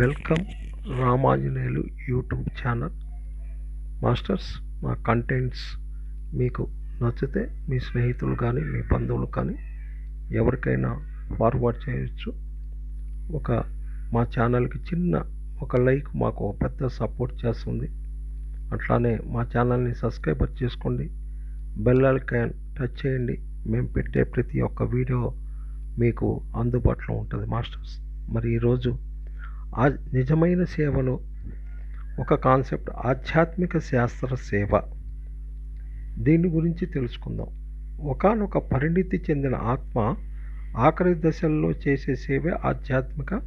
Welcome Ramanjaneyulu YouTube channel. Masters మా contents మీకు నచ్చితే మీ స్నేహితులు కానీ మీ బంధువులు కానీ ఎవరికైనా ఫార్వర్డ్ చేయొచ్చు. ఒక మా ఛానల్కి చిన్న ఒక లైక్ మాకు పెద్ద సపోర్ట్ చేస్తుంది. అట్లానే మా ఛానల్ని సబ్స్క్రైబర్ చేసుకోండి. బెల్ ఐకాన్ టచ్ చేయండి. మేము పెట్టే ప్రతి ఒక్క వీడియో మీకు అందుబాటులో ఉంటుంది మాస్టర్స్. మరి ఈరోజు ఆ నిజమైన సేవలో ఒక కాన్సెప్ట్ ఆధ్యాత్మిక శాస్త్ర సేవ. దీని గురించి తెలుసుకుందాం. ఒకానొక పరిణితి చెందిన ఆత్మ ఆఖరి దశల్లో చేసే సేవే ఆధ్యాత్మిక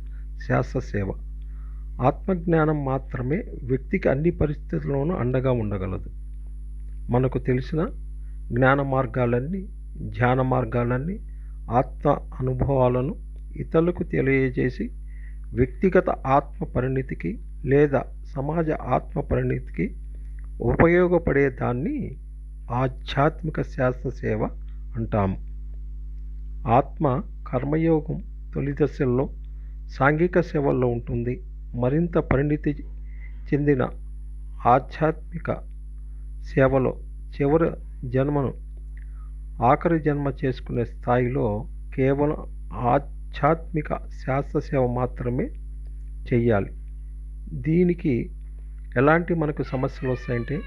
శాస్త్ర సేవ. ఆత్మజ్ఞానం మాత్రమే వ్యక్తికి అన్ని పరిస్థితుల్లోనూ అండగా ఉండగలదు. మనకు తెలిసిన జ్ఞాన మార్గాలన్నీ ధ్యాన మార్గాలన్నీ ఆత్మ అనుభవాలను ఇతరులకు తెలియజేసి వ్యక్తిగత ఆత్మ పరిణితికి లేదా సమాజ ఆత్మ పరిణితికి ఉపయోగపడే దాన్ని ఆధ్యాత్మిక శాస్త్ర సేవ అంటాము ఆత్మ కర్మయోగం తొలి దశల్లో సాంఘిక సేవల్లో ఉంటుంది. మరింత పరిణితి చెందిన ఆధ్యాత్మిక సేవలో చివరి జన్మను ఆఖరి జన్మ చేసుకునే స్థాయిలో కేవలం ఆధ్యాత్మిక శాస్త్ర సేవ మాత్రమే చెయ్యాలి. దీనికి ఎలాంటి మనకు సమస్యలు వస్తాయంటే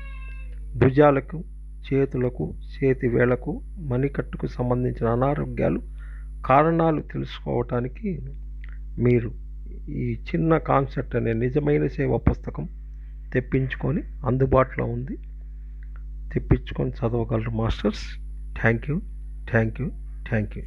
భుజాలకు చేతులకు చేతి వేళ్ళకు మణికట్టుకు సంబంధించిన అనారోగ్యాలు కారణాలు తెలుసుకోవటానికి మీరు ఈ చిన్న కాన్సెప్ట్ అనే నిజమైన సేవ పుస్తకం తెప్పించుకొని అందుబాటులో ఉంది. తెప్పించుకొని చదవగలరు masters. Thank you thank you thank you.